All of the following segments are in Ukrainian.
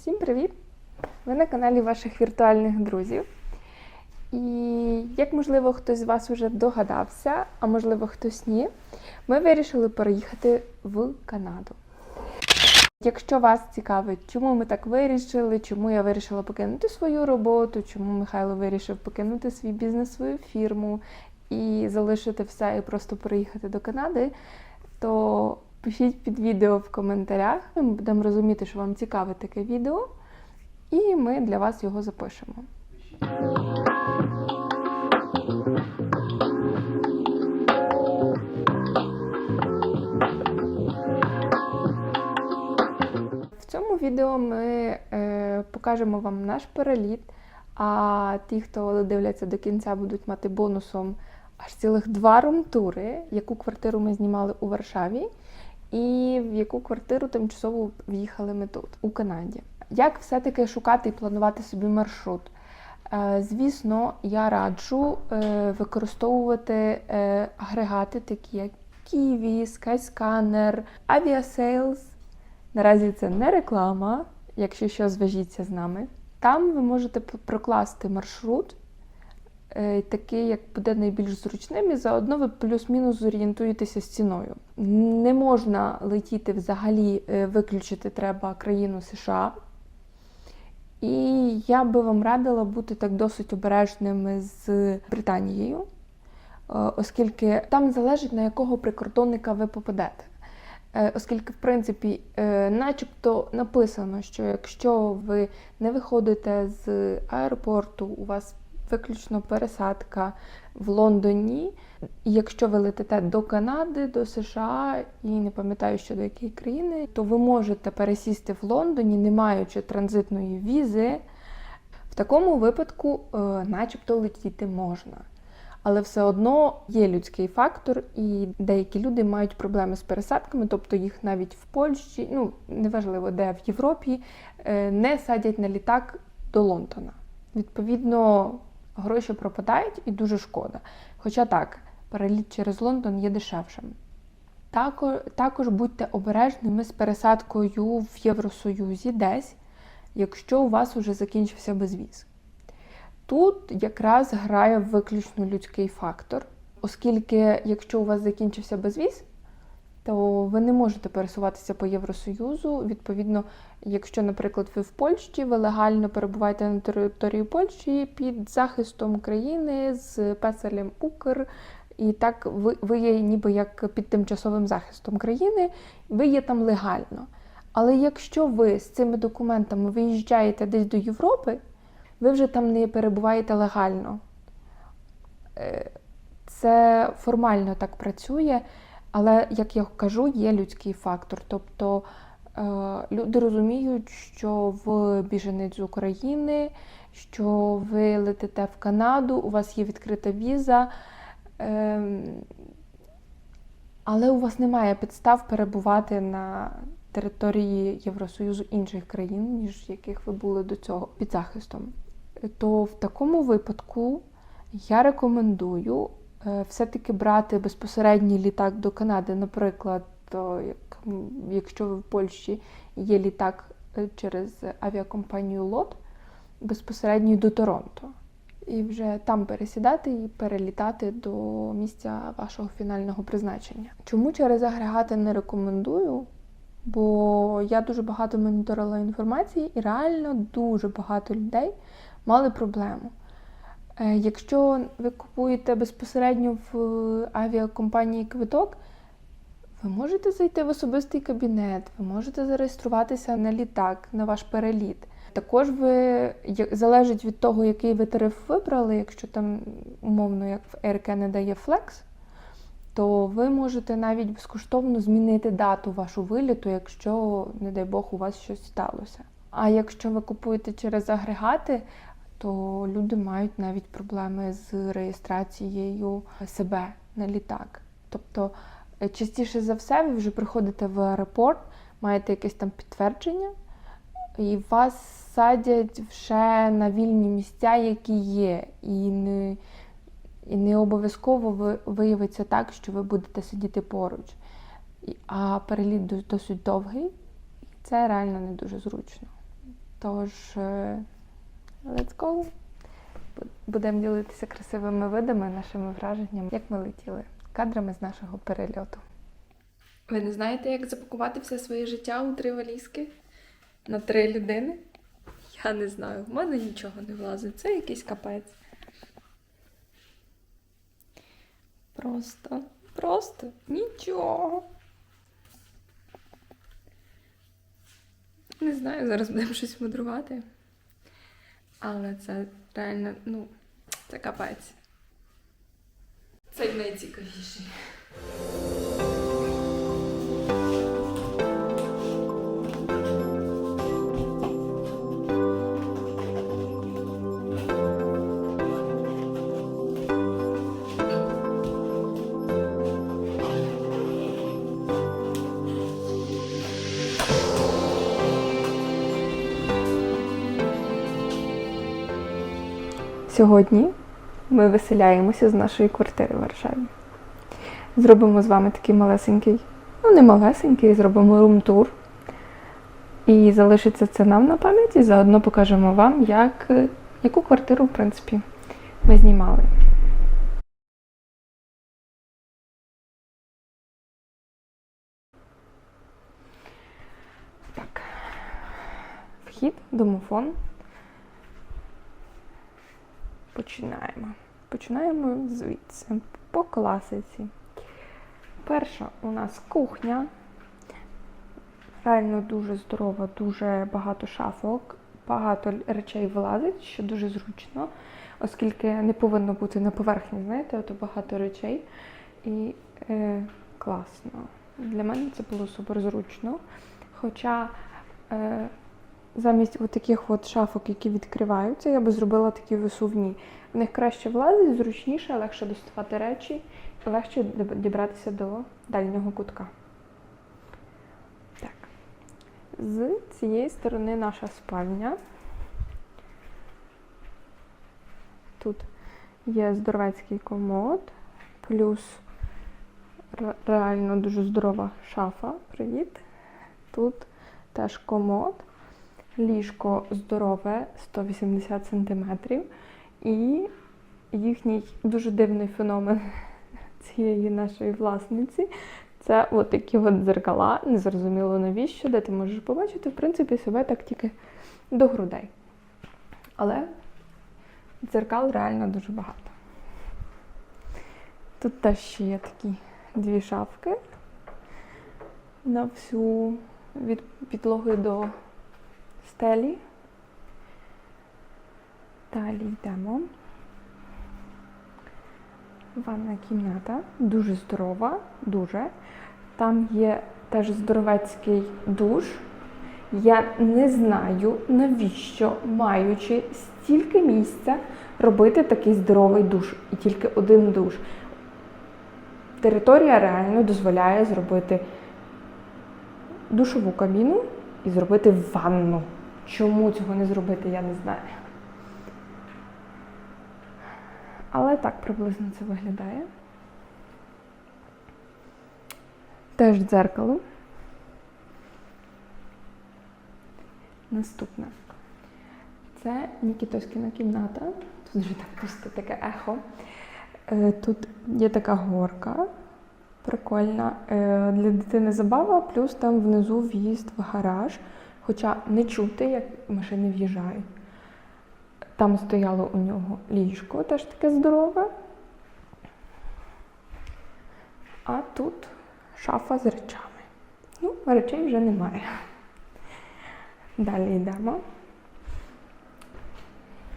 Всім привіт! Ви на каналі ваших віртуальних друзів. І як можливо хтось з вас вже догадався, а можливо хтось ні, ми вирішили переїхати в Канаду. Якщо вас цікавить, чому ми так вирішили, чому я вирішила покинути свою роботу, чому Михайло вирішив покинути свій бізнес, свою фірму і залишити все і просто переїхати до Канади, то пишіть під відео в коментарях. Ми будемо розуміти, що вам цікаве таке відео, і ми для вас його запишемо. В цьому відео ми е, покажемо вам наш переліт. А ті, хто дивляться до кінця, будуть мати бонусом аж цілих два румтури, яку квартиру ми знімали у Варшаві, і в яку квартиру тимчасово в'їхали ми тут, у Канаді. Як все-таки шукати і планувати собі маршрут? Е, Звісно, я раджу е, використовувати е, агрегати, такі як Kiwi, Skyscanner, Aviasales. Наразі це не реклама, якщо що, зв'яжіться з нами. Там ви можете прокласти маршрут, такий, як буде найбільш зручним, і заодно ви плюс-мінус зорієнтуєтеся з ціною. Не можна летіти взагалі, е, виключити треба країну США. І я би вам радила бути так досить обережними з Британією, е, оскільки там залежить на якого прикордонника ви попадете. Е, Оскільки, в принципі, е, начебто написано, що якщо ви не виходите з аеропорту, у вас виключно пересадка в Лондоні, якщо ви летите до Канади, до США і не пам'ятаю, що до якої країни, то ви можете пересісти в Лондоні, не маючи транзитної візи. В такому випадку, е, начебто, летіти можна. Але все одно є людський фактор, і деякі люди мають проблеми з пересадками, тобто їх навіть в Польщі, ну неважливо, де в Європі, е, не садять на літак до Лондона. Відповідно, гроші пропадають і дуже шкода. Хоча так, переліт через Лондон є дешевшим. Також, також будьте обережними з пересадкою в Євросоюзі десь, якщо у вас вже закінчився безвіз. Тут якраз грає виключно людський фактор, оскільки якщо у вас закінчився безвіз, то ви не можете пересуватися по Євросоюзу. Відповідно, якщо, наприклад, ви в Польщі, ви легально перебуваєте на території Польщі під захистом країни з песелем Укр, і так ви, ви є ніби як під тимчасовим захистом країни, ви є там легально. Але якщо ви з цими документами виїжджаєте десь до Європи, ви вже там не перебуваєте легально. Е, Це формально так працює, але, як я кажу, є людський фактор. Тобто е, люди розуміють, що ви біженець з України, що ви летите в Канаду, у вас є відкрита віза, ем, але у вас немає підстав перебувати на території Євросоюзу інших країн, ніж яких ви були до цього під захистом. То в такому випадку я рекомендую все-таки брати безпосередній літак до Канади. Наприклад, як, якщо ви в Польщі є літак е, через авіакомпанію ЛОТ, безпосередньо до Торонто. І вже там пересідати і перелітати до місця вашого фінального призначення. Чому через агрегати не рекомендую? Бо я дуже багато моніторила інформації, і реально дуже багато людей мали проблему. Е, Якщо ви купуєте безпосередньо в авіакомпанії квиток, ви можете зайти в особистий кабінет, ви можете зареєструватися на літак, на ваш переліт. Також ви залежить від того, який ви тариф вибрали, якщо там умовно, як в Air Canada є Flex, то ви можете навіть безкоштовно змінити дату вашу виліту, якщо, не дай Бог, у вас щось сталося. А якщо ви купуєте через агрегати, то люди мають навіть проблеми з реєстрацією себе на літак. Тобто, е, частіше за все, ви вже приходите в аеропорт, маєте якесь там підтвердження, і вас садять вже на вільні місця, які є. І не, і не обов'язково виявиться так, що ви будете сидіти поруч. А переліт досить довгий, і це реально не дуже зручно. Тож, е, let's go! Будемо ділитися красивими видами, нашими враженнями, як ми летіли, кадрами з нашого перельоту. Ви не знаєте, як запакувати все своє життя у три валізки на три людини? Я не знаю, в мене нічого не влазить. Це якийсь капець. Просто, просто нічого. Не знаю, зараз будемо щось мудрувати. Але це реально, ну, це капець. Це найцікавіший. Сьогодні ми виселяємося з нашої квартири в Варшаві. Зробимо з вами такий малесенький, ну не малесенький, зробимо рум-тур. І залишиться це нам на пам'ять, і заодно покажемо вам, як, яку квартиру, в принципі, ми знімали. Так. Вхід, домофон. Починаємо. Починаємо звідси, по класиці. Перша у нас кухня. Реально дуже здорова, дуже багато шафок, багато речей влазить, що дуже зручно, оскільки не повинно бути на поверхні, знаєте, ото багато речей. І е, класно. Для мене це було супер зручно. Хоча е, замість от таких от шафок, які відкриваються, я би зробила такі висувні. В них краще влазить, зручніше, легше доставати речі, легше діб- дібратися до дальнього кутка. Так. З цієї сторони наша спальня. Тут є здоровецький комод, плюс реально дуже здорова шафа. Привіт. Тут теж комод ліжко здорове 180 см. І їхній дуже дивний феномен цієї нашої власниці це от такі от дзеркала, незрозуміло навіщо, де ти можеш побачити, в принципі, себе так тільки до грудей. Але дзеркал реально дуже багато. Тут теж ще є такі дві шафки на всю від підлоги до стелі. Далі йдемо. Ванна кімната дуже здорова, дуже. Там є теж здоровецький душ. Я не знаю, навіщо, маючи стільки місця, робити такий здоровий душ і тільки один душ. Територія реально дозволяє зробити душову кабіну і зробити ванну. Чому цього не зробити, я не знаю. Але так приблизно це виглядає. Теж дзеркало. Наступне. Це Нікітоськіна кімната. Тут вже так просто таке ехо. Е, Тут є така горка. Прикольна. Е, Для дитини забава, плюс там внизу в'їзд в гараж. Хоча не чути, як машини в'їжджають. Там стояло у нього ліжко, теж таке здорове. А тут шафа з речами. Ну, речей вже немає. Далі йдемо.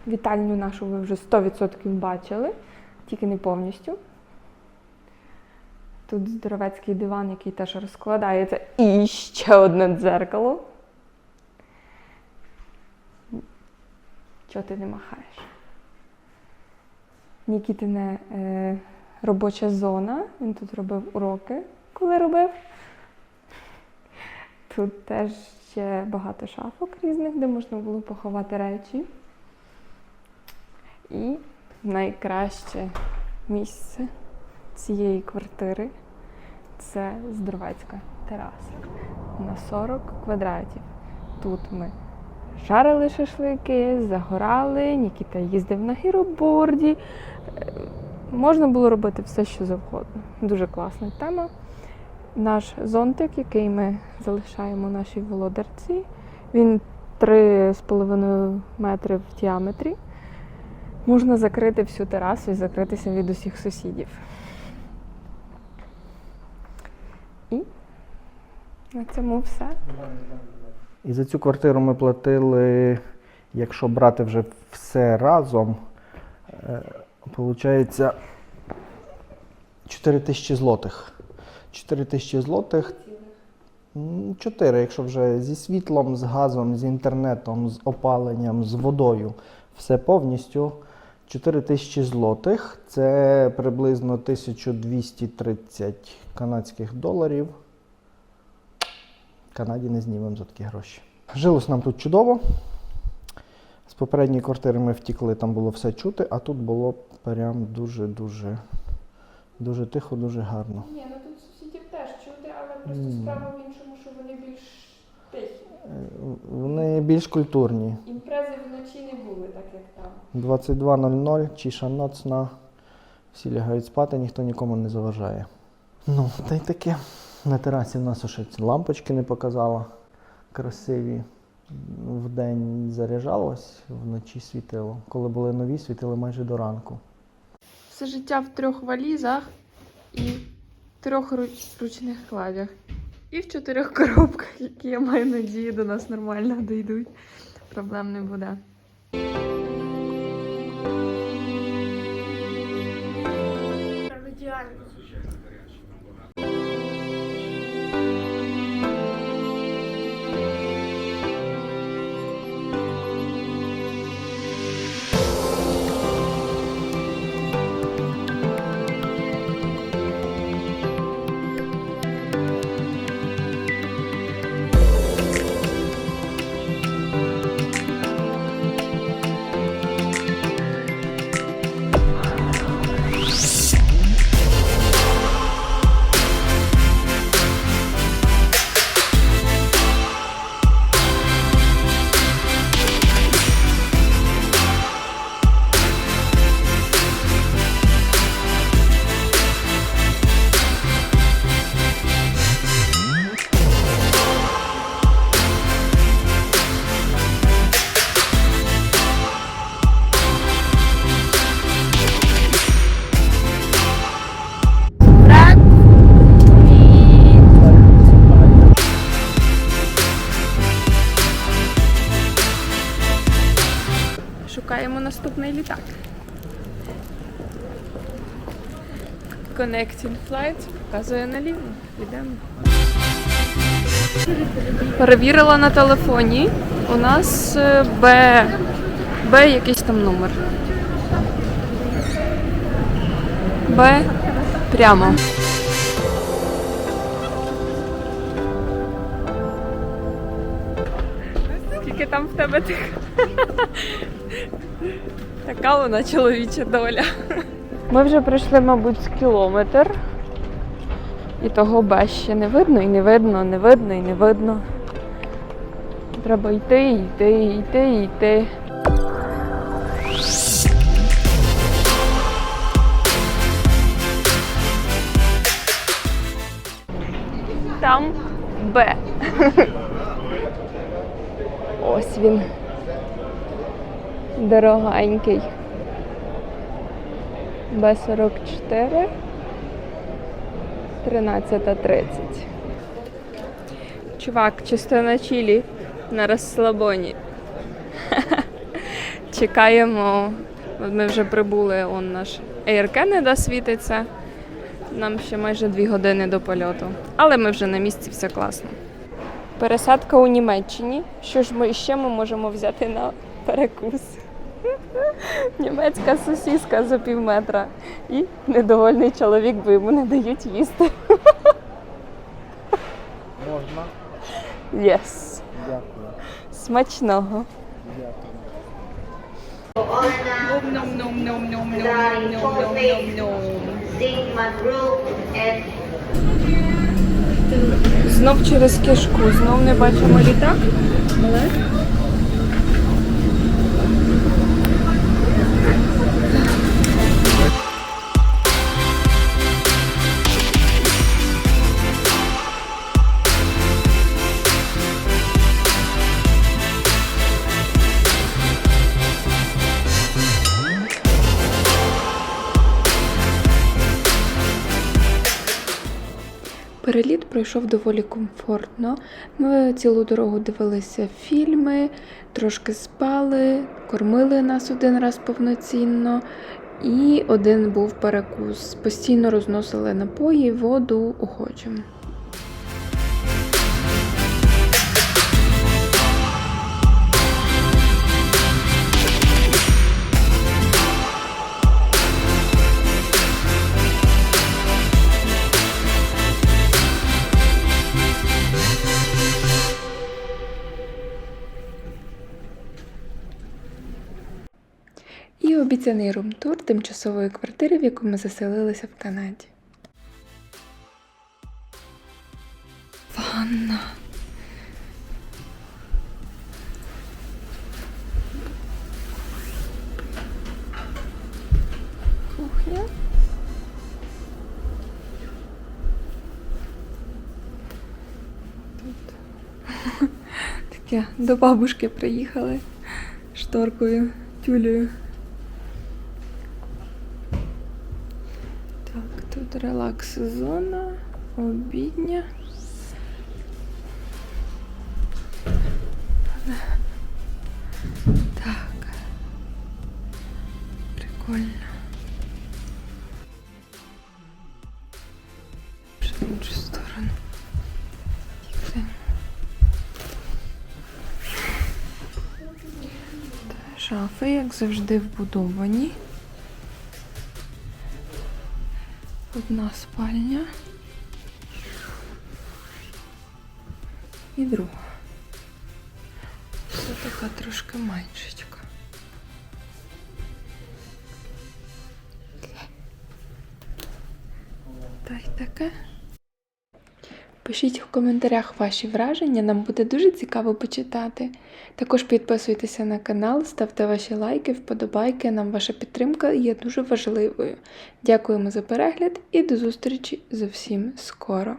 Вітальню нашу ви вже 100% бачили, тільки не повністю. Тут здоровецький диван, який теж розкладається. І ще одне дзеркало. Чого ти не махаєш? Нікітине е, робоча зона. Він тут робив уроки, коли робив. Тут теж ще багато шафок різних, де можна було поховати речі. І найкраще місце цієї квартири це здоровецька тераса на 40 квадратів. Тут ми жарили шашлики, загорали, Нікіта їздив на гіроборді. Е, Можна було робити все, що завгодно. Дуже класна тема. Наш зонтик, який ми залишаємо нашій володарці, він 3,5 метри в діаметрі. Можна закрити всю терасу і закритися від усіх сусідів. І на цьому все. І за цю квартиру ми платили, якщо брати вже все разом, виходить 4 тисячі злотих. 4 тисячі злотих. М, Чотири, якщо вже зі світлом, з газом, з інтернетом, з опаленням, з водою. Все повністю. 4 тисячі злотих. Це приблизно 1230 канадських доларів. Канаді не знімемо за такі гроші. Жилось нам тут чудово. З попередньої квартири ми втікли, там було все чути, а тут було прям дуже-дуже дуже тихо, дуже гарно. Ні, ну тут сусідів теж чути, але просто справа в іншому, що вони більш тихі. Е, Вони більш культурні. Імпрези вночі не були, так як там. 22.00, чіша ноцна. Всі лягають спати, ніхто нікому не заважає. Ну, та й таке. На терасі в нас ще лампочки не показала. Красиві. Вдень заряджалось, вночі світило. Коли були нові, світили майже до ранку. Все життя в трьох валізах і трьох руч- ручних кладях. І в чотирьох коробках, які я маю надію, до нас нормально дійдуть. Проблем не буде. Літак. Connecting flight показує наліво. Йдемо. Перевірила на телефоні. У нас е, Б. Б якийсь там номер. Б прямо. Скільки там в тебе тих? Така вона чоловіча доля. Ми вже пройшли, мабуть, з кілометр. І того Б ще не видно, і не видно, не видно, і не видно. Треба йти, йти, йти, йти. Там Б. Ось він. Дорогенький. Б44. 13.30. Чувак, чисто на чилі на розслабоні. Чекаємо. Ми вже прибули, он наш Air Canada світиться. Нам ще майже дві години до польоту. Але ми вже на місці, все класно. Пересадка у Німеччині. Що ж ми ще ми можемо взяти на перекус? Німецька сосіска за пів метра. І недовольний чоловік, бо йому не дають їсти. Можна? Єс. Дякую. Смачного. Знов через кишку, знов не бачимо літак. Але пройшов доволі комфортно. Ми цілу дорогу дивилися фільми, трошки спали, кормили нас один раз повноцінно, і один був перекус. Постійно розносили напої, воду охочим. І обіцяний румтур тимчасової квартири, в яку ми заселилися в Канаді. Ванна. Кухня. Тут таке до бабушки приїхали шторкою, тюлею. Так, тут релакс зона, обідня. Так. Прикольно. Ще в іншу сторону. Шафи, як завжди, вбудовані. Одна спальня. І друга. Це така трошки меншечка. Та й таке. Пишіть в коментарях ваші враження, нам буде дуже цікаво почитати. Також підписуйтеся на канал, ставте ваші лайки, вподобайки. Нам ваша підтримка є дуже важливою. Дякуємо за перегляд і до зустрічі зовсім скоро.